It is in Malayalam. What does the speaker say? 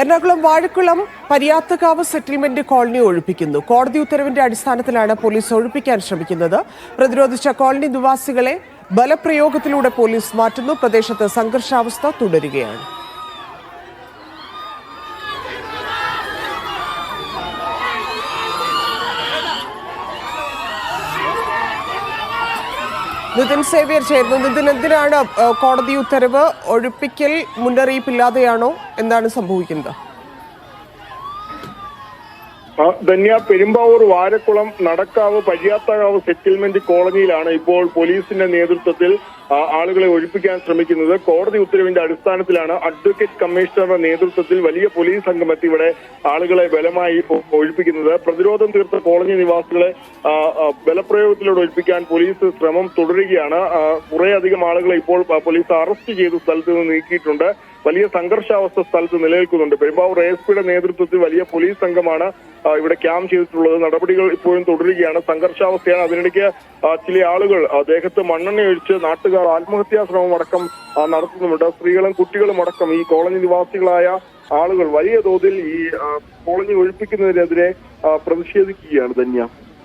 എറണാകുളം വാഴക്കുളം പരിയാത്തകാവ് സെറ്റിൽമെന്റ് കോളനി ഒഴിപ്പിക്കുന്നു. കോടതി ഉത്തരവിന്റെ അടിസ്ഥാനത്തിലാണ് പോലീസ് ഒഴിപ്പിക്കാൻ ശ്രമിക്കുന്നത്. പ്രതിരോധിച്ച കോളനി നിവാസികളെ ബലപ്രയോഗത്തിലൂടെ പോലീസ് മാറ്റുന്നു. പ്രദേശത്ത് സംഘർഷാവസ്ഥ തുടരുകയാണ്. നിതിൻ സേവ്യർ ചേർന്നു നിതിൻ എന്തിനാണ് കോടതി ഉത്തരവ് ഒഴിപ്പിക്കൽ മുന്നറിയിപ്പില്ലാതെയാണോ? എന്താണ് സംഭവിക്കുന്നത്? ധന്യ പെരുമ്പാവൂർ വാരക്കുളം നടക്കാവ് പര്യാത്തകാവ് സെറ്റിൽമെന്റ് കോളനിയിലാണ് ഇപ്പോൾ പോലീസിന്റെ നേതൃത്വത്തിൽ ആളുകളെ ഒഴിപ്പിക്കാൻ ശ്രമിക്കുന്നത്. കോടതി ഉത്തരവിന്റെ അടിസ്ഥാനത്തിലാണ് അഡ്വക്കേറ്റ് കമ്മീഷണറുടെ നേതൃത്വത്തിൽ വലിയ പോലീസ് സംഘം എത്തി ഇവിടെ ആളുകളെ ബലമായി ഒഴിപ്പിക്കുന്നത്. പ്രതിരോധം തീർത്ത കോളനി നിവാസികളെ ബലപ്രയോഗത്തിലൂടെ ഒഴിപ്പിക്കാൻ പോലീസ് ശ്രമം തുടരുകയാണ്. കുറേയധികം ആളുകളെ ഇപ്പോൾ പോലീസ് അറസ്റ്റ് ചെയ്ത് സ്ഥലത്ത് നിന്ന് നീക്കിയിട്ടുണ്ട്. വലിയ സംഘർഷാവസ്ഥ സ്ഥലത്ത് നിലനിൽക്കുന്നുണ്ട്. പെരുമ്പാവൂർ എസ് പിയുടെ നേതൃത്വത്തിൽ വലിയ പോലീസ് സംഘമാണ് ഇവിടെ ക്യാമ്പ് ചെയ്തിട്ടുള്ളത് നടപടികൾ ഇപ്പോഴും തുടരുകയാണ്. സംഘർഷാവസ്ഥയാണ് അതിനിടയ്ക്ക് ചില ആളുകൾ ദേഹത്ത് മണ്ണെണ്ണ ഒഴിച്ച് നാട്ടുകാർ ആത്മഹത്യാ ശ്രമം അടക്കം നടത്തുന്നുണ്ട്. സ്ത്രീകളും കുട്ടികളും അടക്കം ഈ കോളനി നിവാസികളായ ആളുകൾ വലിയ തോതിൽ ഈ കോളനി ഒഴിപ്പിക്കുന്നതിനെതിരെ പ്രതിഷേധിക്കുകയാണ് ധന്യ.